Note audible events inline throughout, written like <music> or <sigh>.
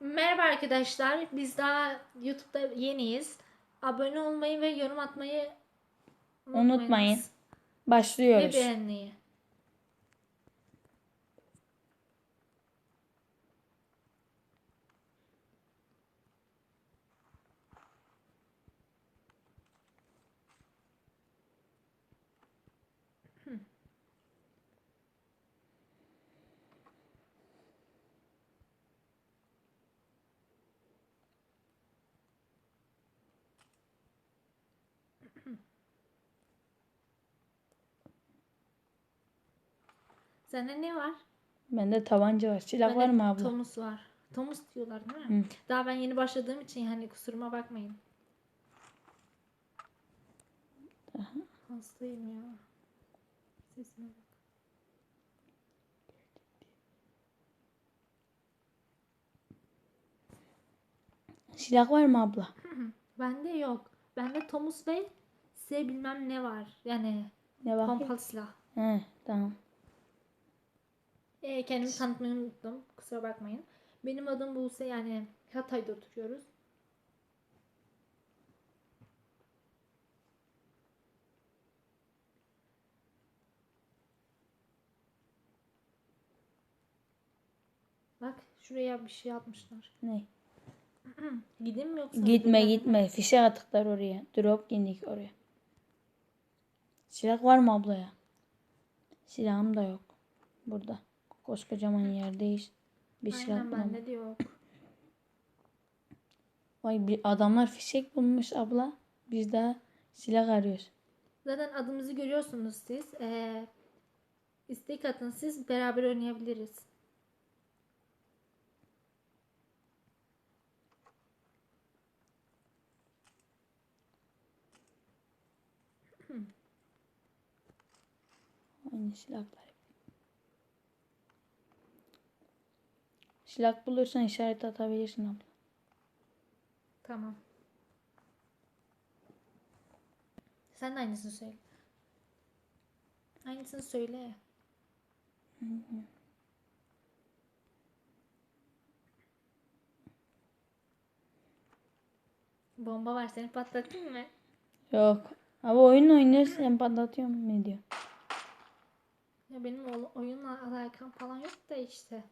Merhaba arkadaşlar. Biz daha YouTube'da yeniyiz. Abone olmayı ve yorum atmayı Unutmayın. unutmayınız. Ve Başlıyoruz. beğenmeyi. Sende ne var? Bende tabanca var. Silah Bende var mı abla? Thomas var. Thomas diyorlar değil mi? Hı. Daha ben yeni başladığım için hani kusuruma bakmayın. Hastayım ya. Sesime bak. Silah var mı abla? Bende yok. Bende Thomas ve S bilmem ne var. Yani Ne var? pompalı silah. He, tamam. Ee, kendimi tanıtmayı unuttum. Kusura bakmayın. Benim adım Buse yani Hatay'da oturuyoruz. Bak şuraya bir şey atmışlar. Ne? <clears throat> Gideyim mi yoksa? Gitme gitme. Fişe attıklar oraya. Drop indik oraya. Silah var mı abla ya? Silahım da yok. Burada. Koskocaman yerdeyiz. Bir silah Aynen bulamadım. bende de yok. Vay bir adamlar fişek bulmuş abla. Biz daha silah arıyoruz. Zaten adımızı görüyorsunuz siz. Ee, istek atın siz beraber oynayabiliriz. Aynı silahlar. Silah bulursan işaret atabilirsin abla. Tamam. Sen de aynısını söyle. Aynısını söyle. Bomba var seni patlatayım mı? Yok. Abi oyun oynuyoruz sen patlatıyor mu ne diyor? Ya benim oyunla alakam falan yok da işte.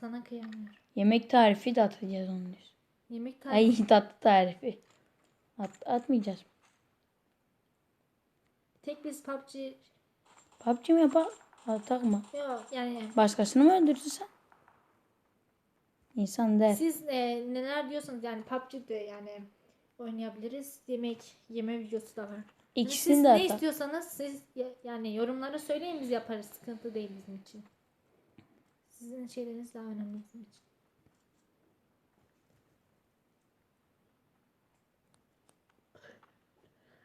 Sana kıyamıyorum. Yemek tarifi de atacağız onun üstüne. Yemek tarifi. Ay <laughs> tatlı tarifi. At, atmayacağız. Tek biz PUBG PUBG mi yapar? Atak mı? yok yani Başkasını mı öldürdün sen? İnsan der. Siz e, neler diyorsanız yani PUBG'de yani oynayabiliriz. Yemek yeme videosu da var. İkisini siz de ne istiyorsanız siz ya- yani yorumlara söyleyin biz yaparız. Sıkıntı değil bizim için. Sizin şeyleriniz daha önemli bizim için.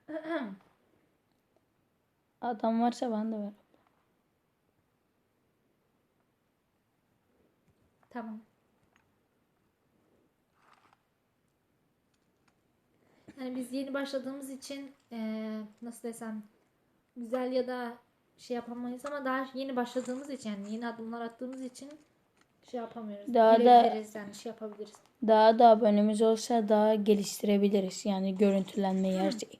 <clears throat> Adam varsa bana da ver. Tamam. Yani biz yeni başladığımız için eee, nasıl desem güzel ya da şey yapamayız ama daha yeni başladığımız için yani yeni adımlar attığımız için şey yapamıyoruz. Daha da- yani şey yapabiliriz. Daha da abonemiz olsa daha geliştirebiliriz. Yani görüntülenmeyi her şeyi.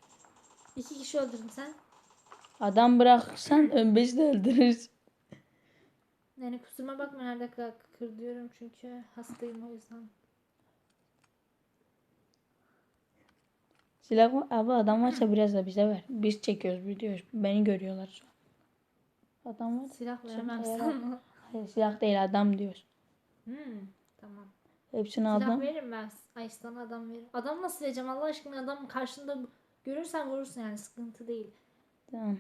İki kişi öldürdün sen. Adam bıraksan <laughs> ön biz de öldürürüz. Yani kusuruma bakma her dakika kır diyorum çünkü hastayım o yüzden. Silah var. Abi adam varsa biraz da bize ver. Biz çekiyoruz biliyoruz. Beni görüyorlar şu an. Adam var. Silah veremem eğer- sana. Hayır, silah değil adam diyoruz. Hmm, tamam. Hepsini Silah aldım. veririm ben. Ay sana adam veririm. Adam nasıl vereceğim Allah aşkına adam karşında görürsen vurursun yani sıkıntı değil. Tamam.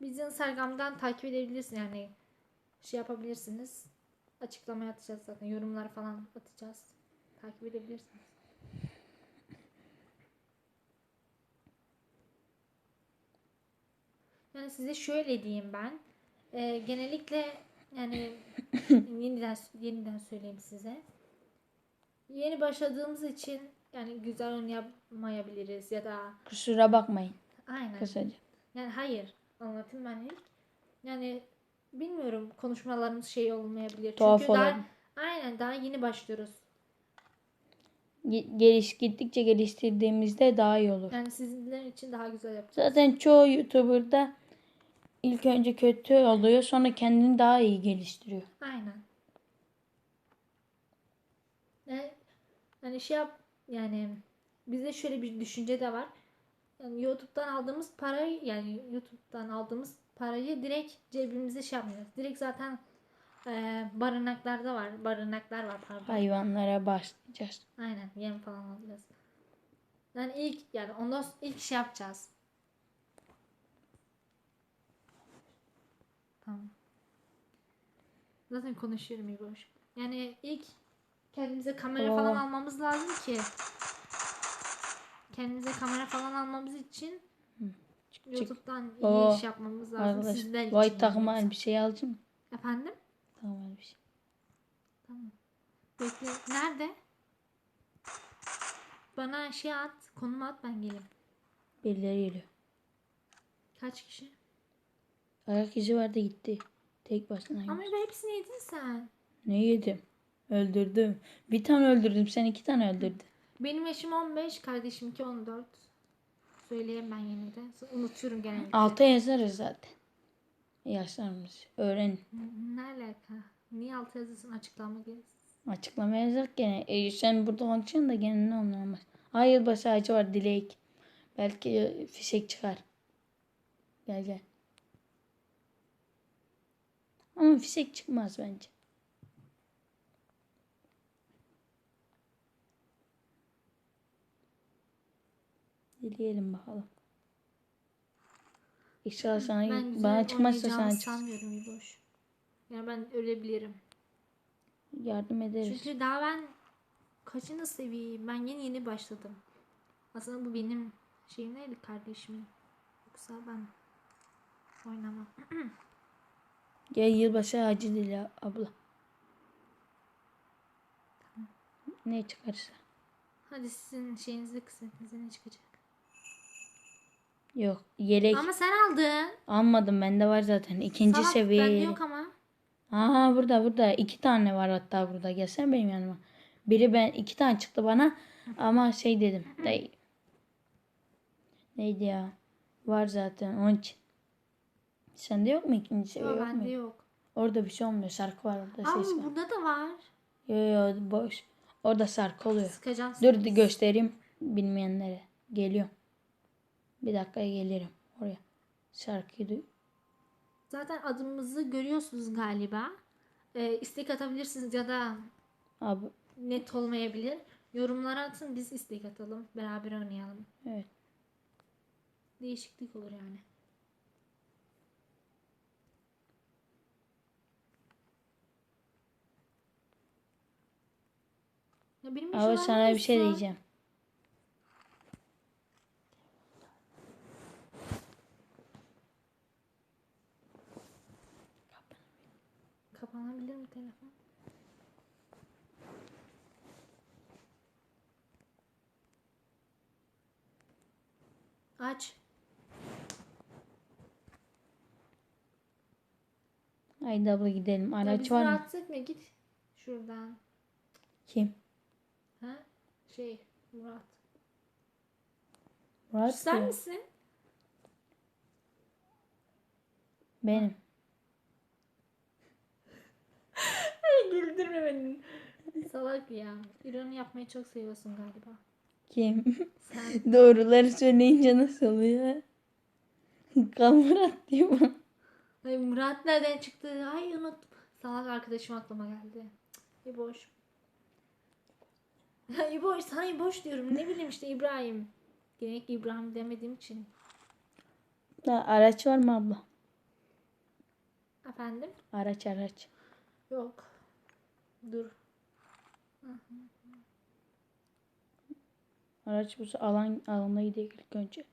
Bizi Instagram'dan takip edebilirsin yani şey yapabilirsiniz. Açıklamaya atacağız zaten. Yorumlar falan atacağız. Takip edebilirsiniz. Yani size şöyle diyeyim ben. Ee, genellikle yani <laughs> yeniden yeniden söyleyeyim size. Yeni başladığımız için yani güzel oynayamayabiliriz ya da Kusura bakmayın. aynen. Kısaca. Yani hayır anlatayım ben ilk. Yani bilmiyorum konuşmalarımız şey olmayabilir. Tuhaf Çünkü daha aynen daha yeni başlıyoruz. Ge- Geliş gittikçe geliştirdiğimizde daha iyi olur. Yani sizler için daha güzel yapacağız. Zaten çoğu YouTuber'da ilk önce kötü oluyor sonra kendini daha iyi geliştiriyor. Aynen. Yani, hani şey yap yani bizde şöyle bir düşünce de var. Yani YouTube'dan aldığımız parayı yani YouTube'dan aldığımız parayı direkt cebimize şey yapmıyoruz. Direkt zaten e, barınaklarda var. Barınaklar var pardon. Hayvanlara başlayacağız. Aynen yem falan alacağız. Yani ilk yani ondan ilk şey yapacağız. Tamam. Zaten konuşuyorum iyi boş. Yani ilk kendimize kamera Oo. falan almamız lazım ki kendimize kamera falan almamız için YouTube'dan iyi Oo. iş yapmamız lazım. Arkadaş Sizler için. white takıma yani. elbiseyi alacağım. Efendim? Tamam elbise. Tamam. Bekle. Nerede? Bana şey at. Konumu at ben geleyim. Birileri geliyor. Kaç kişi? Ayak izi vardı gitti. Tek başına. Ama ben hepsini yedin sen. Ne yedim? Öldürdüm. Bir tane öldürdüm. Sen iki tane öldürdün. Benim yaşım 15, kardeşimki 14. Söyleyeyim ben yine de. Unutuyorum genellikle. Alta yazarız zaten. Yaşlarımız. Öğren. Ne alaka? Niye altı yazısın açıklama gelirsin? Açıklama yazak gene. E, sen burada konuşuyorsun da gene ne olmaz. Ay yılbaşı ağacı var dilek. Belki fişek çıkar. Gel gel. Ama fişek çıkmaz bence. Dileyelim bakalım. İnşallah sana, Ben bana çıkmazsa sana çıksın. sanmıyorum İboş. Yani ben ölebilirim. yardım ederiz. Çünkü daha ben kaçını seveyim? Ben yeni yeni başladım. Aslında bu benim şeyim neydi kardeşimin. Yoksa ben oynamam. <clears throat> Gel yılbaşı ağacı dile abla. Ne çıkarsa. Hadi sizin şeyinizde kısmetinizde ne çıkacak? Yok yelek Ama sen aldın. almadım bende var zaten. İkinci Salak, seviye Bende yelek. yok ama. Aha burada burada iki tane var hatta burada. Gelsene benim yanıma. Biri ben iki tane çıktı bana ama şey dedim. Dayı. Neydi ya? Var zaten onun için. Sende yok mu ikinci seviye Yok yok bende yok. Orada bir şey olmuyor. Sarkı var orada Ama ses var. burada da var. Yo yo boş. Orada sarkı oluyor. Sıkacağım. Dur dur göstereyim bilmeyenlere. Geliyorum. Bir dakikaya gelirim oraya. Şarkıyı duy. Zaten adımızı görüyorsunuz galiba. Ee, istek atabilirsiniz ya da Abi net olmayabilir. Yorumlara atın biz istek atalım. Beraber oynayalım. evet. Değişiklik olur yani. Ya benim Abi sana bir şey diyeceğim. Kapanabilir mi telefon? Aç. Haydi abla gidelim. Araç var mı? rahatsız etme git şuradan. Kim? Ha? Şey Murat. Murat diyor. misin? Benim. Güldürme beni. Salak ya. İroni yapmayı çok seviyorsun galiba. Kim? Sen. <laughs> Doğruları söyleyince nasıl oluyor? Kal Murat diyor bana. Ay Murat nereden çıktı? Ay unuttum. Salak arkadaşım aklıma geldi. İboş. Ya İboş sana İboş diyorum. Ne bileyim işte İbrahim. Genellikle İbrahim demediğim için. Ha, araç var mı abla? Efendim? Araç araç. Yok. Dur. Araç bu alan alana gidiyor ilk önce.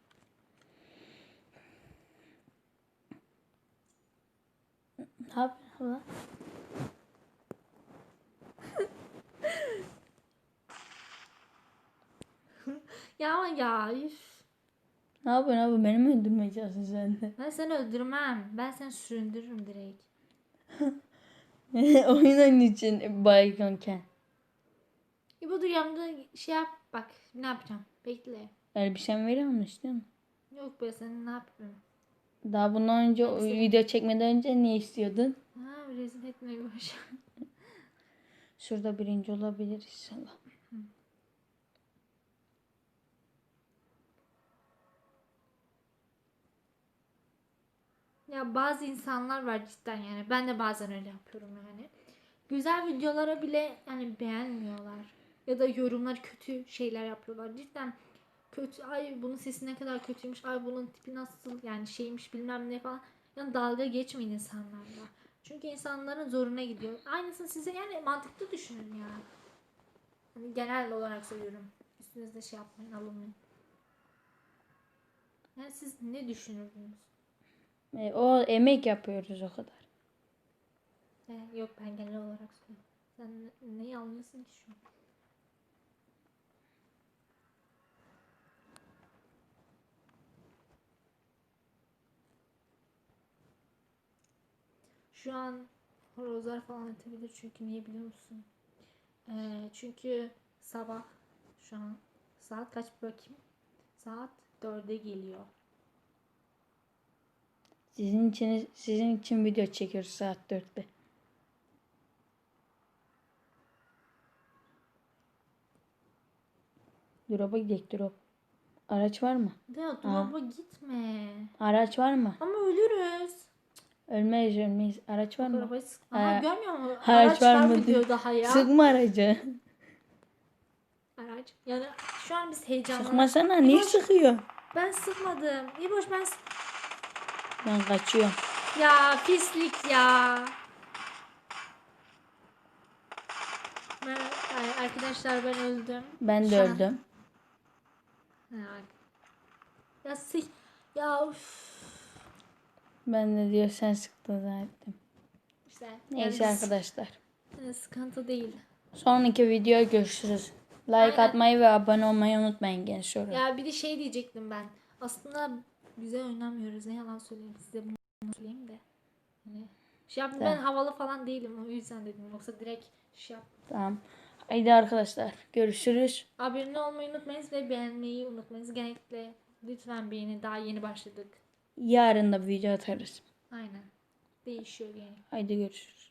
Ne yapıyorsun abla? <laughs> Ya ya. Üf. Ne yapıyorsun abi? Beni mi öldürmeye çalışıyorsun sen de? Ben seni öldürmem. Ben seni süründürürüm direkt. <laughs> <laughs> Oyunun için baygonken. İbo dur yanımda şey yap. Bak ne yapacağım. Bekle. Elbisen veriyor musun değil mi? Yok be sen ne yapayım? Daha bundan önce o Elbise. video çekmeden önce ne istiyordun? Ha rezil etme boş. Şurada birinci olabilir inşallah. Ya bazı insanlar var cidden yani. Ben de bazen öyle yapıyorum yani. Güzel videolara bile yani beğenmiyorlar. Ya da yorumlar kötü şeyler yapıyorlar. Cidden kötü. Ay bunun sesi ne kadar kötüymüş. Ay bunun tipi nasıl yani şeymiş bilmem ne falan. Yani dalga geçmeyin insanlarla. Çünkü insanların zoruna gidiyor. Aynısını size yani mantıklı düşünün ya. Hani genel olarak söylüyorum. Üstünüzde şey yapmayın alınmayın. Yani siz ne düşünürdünüz? E, o emek yapıyoruz o kadar. He, yok ben genel olarak söylüyorum. Sen ne, neyi anlıyorsun ki şu an? Şu an horozlar falan ötebilir çünkü niye biliyor musun? Ee, çünkü sabah şu an saat kaç bakayım? Saat 4'e geliyor. Sizin için sizin için video çekiyoruz saat 4'te. Drop'a gidelim drop. Araç var mı? Ya dolaba gitme. Araç var mı? Ama ölürüz. Ölmeyiz ölmeyiz. Araç var mı? Aha Ee, görmüyor musun? araç Araç var var mı diyor. daha ya. Sıkma aracı. Araç. Yani şu an biz heyecanlı. Sıkmasana niye sıkıyor? Ben sıkmadım. İboş ben sık- Ben kaçıyorum. Ya pislik ya. Ben, arkadaşlar ben öldüm. Ben de Şu an- öldüm. Ya sik. Ya üf. Ben de diyor sen sıktın zannettim. İşte. Neyse yani arkadaşlar. s- sıkıntı değil. Sonraki videoya görüşürüz. Like Aynen. atmayı ve abone olmayı unutmayın gençler. Ya bir de şey diyecektim ben. Aslında güzel oynamıyoruz. Ne yalan söyleyeyim size bunu söyleyeyim de. Hani şey yaptım ben havalı falan değilim o yüzden dedim. Yoksa direkt şey yap. Tamam. Haydi arkadaşlar görüşürüz. Abone olmayı unutmayınız ve beğenmeyi unutmayınız. Genellikle lütfen beğenin. Daha yeni başladık. Yarın da video atarız. Aynen. Değişiyor yani. Haydi görüşürüz.